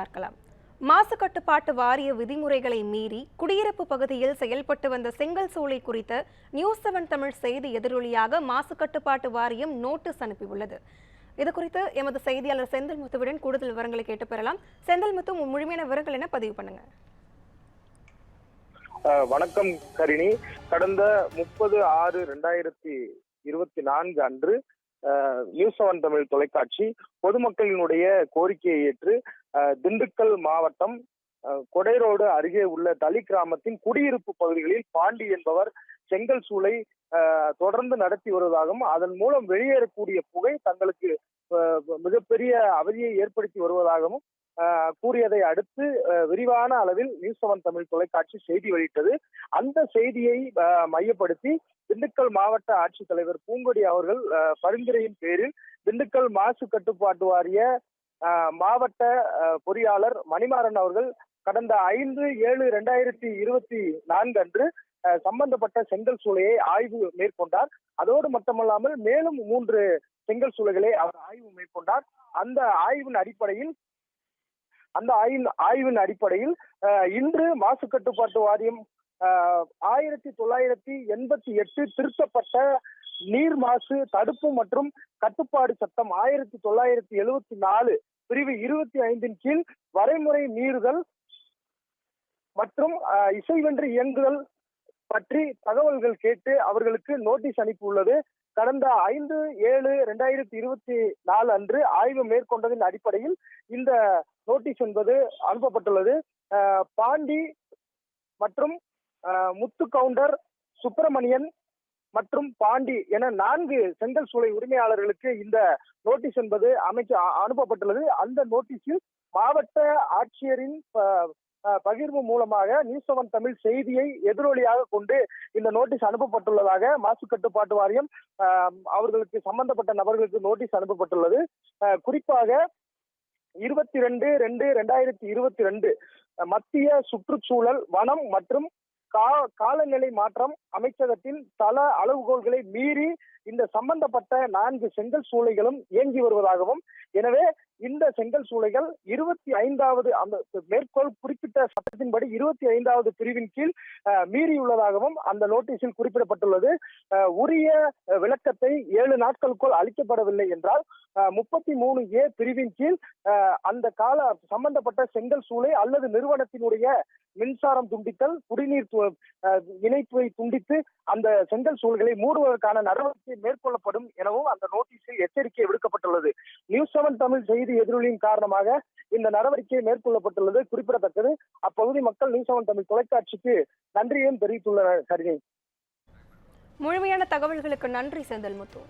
பார்க்கலாம். மாசு கட்டுப்பாட்டு வாரிய விதிமுறைகளை மீறி குடியிருப்பு பகுதியில் செயல்பட்டு வந்த செங்கல் சூளை குறித்த நியூஸ் செவன் தமிழ் செய்தி எதிரொலியாக மாசு கட்டுப்பாட்டு வாரியம் நோட்டீஸ் அனுப்பியுள்ளது. இது குறித்து எமது செய்தியாளர் செந்தில் முத்துவிடன் கூடுதல் விவரங்களை கேட்டு பெறலாம். செந்தில் முத்து முழுமையான விவரங்கள் என்ன? பதிவு பண்ணுங்க. வணக்கம் கரிணி. கடந்த முப்பது ஆறு ரெண்டாயிரத்தி இருபத்தி நான்கு அன்று நியூஸ் செவன் தமிழ் தொலைக்காட்சி பொதுமக்களினுடைய கோரிக்கையை ஏற்று திண்டுக்கல் மாவட்டம் கொடைரோடு அருகே உள்ள தளி கிராமத்தின் குடியிருப்பு பகுதிகளில் பாண்டி என்பவர் செங்கல் சூளை அஹ், தொடர்ந்து நடத்தி வருவதாகவும் அதன் மூலம் வெளியேறக்கூடிய புகை தங்களுக்கு மிகப்பெரிய அவதியை ஏற்படுத்தி வருவதாகவும் கூறியதை அடுத்து அஹ், விரிவான அளவில் நியூஸ் செவன் தமிழ் தொலைக்காட்சி செய்தி வெளியிட்டது. அந்த செய்தியை மையப்படுத்தி திண்டுக்கல் மாவட்ட ஆட்சித்தலைவர் பூங்கொடி அவர்கள் அஹ், பரிந்துரையின் பேரில் திண்டுக்கல் மாசு கட்டுப்பாட்டு வாரிய மாவட்ட அஹ், பொறியாளர் மணிமாறன் அவர்கள் கடந்த ஐந்து ஏழு ரெண்டாயிரத்தி இருபத்தி நான்கு அன்று அஹ், சம்பந்தப்பட்ட செங்கல் சூளையை ஆய்வு மேற்கொண்டார். அதோடு மட்டுமல்லாமல் மேலும் மூன்று செங்கல் சூளைகளை அவர் ஆய்வு மேற்கொண்டார். அந்த ஆய்வின் அடிப்படையில் அந்த ஆய்வின் ஆய்வின் அடிப்படையில் அஹ், இன்று மாசு கட்டுப்பாட்டு வாரியம் ஆயிரத்தி தொள்ளாயிரத்தி எண்பத்தி எட்டு திருத்தப்பட்ட நீர் மாசு தடுப்பு மற்றும் கட்டுப்பாடு சட்டம் ஆயிரத்தி தொள்ளாயிரத்தி எழுவத்தி நாலு பிரிவு இருபத்தி ஐந்தின் கீழ் வரைமுறை மீறுதல் மற்றும் இசைவென்று இயங்குதல் பற்றி தகவல்கள் கேட்டு அவர்களுக்கு நோட்டீஸ் அனுப்பியுள்ளது. கடந்த ஐந்து ஏழு ரெண்டாயிரத்தி இருபத்தி நாலு அன்று ஆய்வு மேற்கொண்டதின் அடிப்படையில் இந்த நோட்டீஸ் என்பது அனுப்பப்பட்டுள்ளது. பாண்டி மற்றும் முத்து கவுண்டர் சுப்பிரமணியன் மற்றும் பாண்டி என நான்கு செங்கல் சூளை உரிமையாளர்களுக்கு இந்த நோட்டீஸ் என்பது அமைச்சு அனுப்பப்பட்டுள்ளது. அந்த நோட்டீஸில் மாவட்ட ஆட்சியரின் பகிர்வு மூலமாக நியூஸ் செவன் தமிழ் செய்தியை எதிரொலியாக கொண்டு இந்த நோட்டீஸ் அனுப்பப்பட்டுள்ளதாக மாசு கட்டுப்பாட்டு வாரியம் அவர்களுக்கு சம்பந்தப்பட்ட நபர்களுக்கு நோட்டீஸ் அனுப்பப்பட்டுள்ளது. அஹ், குறிப்பாக இருபத்தி ரெண்டு ரெண்டு ரெண்டாயிரத்தி இருபத்தி ரெண்டு மத்திய சுற்றுச்சூழல் வனம் மற்றும் காலநிலை மாற்றம் அமைச்சகத்தின் தள அளவுகோல்களை மீறி இந்த சம்பந்தப்பட்ட நான்கு செங்கல் சூளைகளும் இயங்கி வருவதாகவும் எனவே இந்த செங்கல் சூளைகள் இருபத்தி ஐந்தாவது அந்த மேற்கோள் குறிப்பிட்ட சட்டத்தின்படி இருபத்தி ஐந்தாவது பிரிவின் கீழ் அஹ், மீறியுள்ளதாகவும் அந்த நோட்டீஸில் குறிப்பிடப்பட்டுள்ளது. உரிய விளக்கத்தை ஏழு நாட்களுக்குள் அளிக்கப்படவில்லை என்றால் முப்பத்தி மூணு ஏ பிரிவின் கீழ் அஹ், அந்த கால சம்பந்தப்பட்ட செங்கல் சூளை அல்லது நிறுவனத்தினுடைய மின்சாரம் துண்டித்தல் குடிநீர் து- அஹ், இணைப்பை துண்டித்து அந்த செங்கல் சூழ்களை மூடுவதற்கான நடவடிக்கை மேற்கொள்ளப்படும் எனவும் அந்த நோட்டீஸில் எச்சரிக்கை விடுக்கப்பட்டுள்ளது. நியூஸ் செவன் தமிழ் செய்தி எதிரொலியின் காரணமாக இந்த நடவடிக்கை மேற்கொள்ளப்பட்டுள்ளது குறிப்பிடத்தக்கது. அப்பகுதி மக்கள் நியூஸ் செவன் தமிழ் தொலைக்காட்சிக்கு நன்றியையும் தெரிவித்துள்ளனர் ஹரிணி முழுமையான தகவல்களுக்கு நன்றி செந்தில் முத்து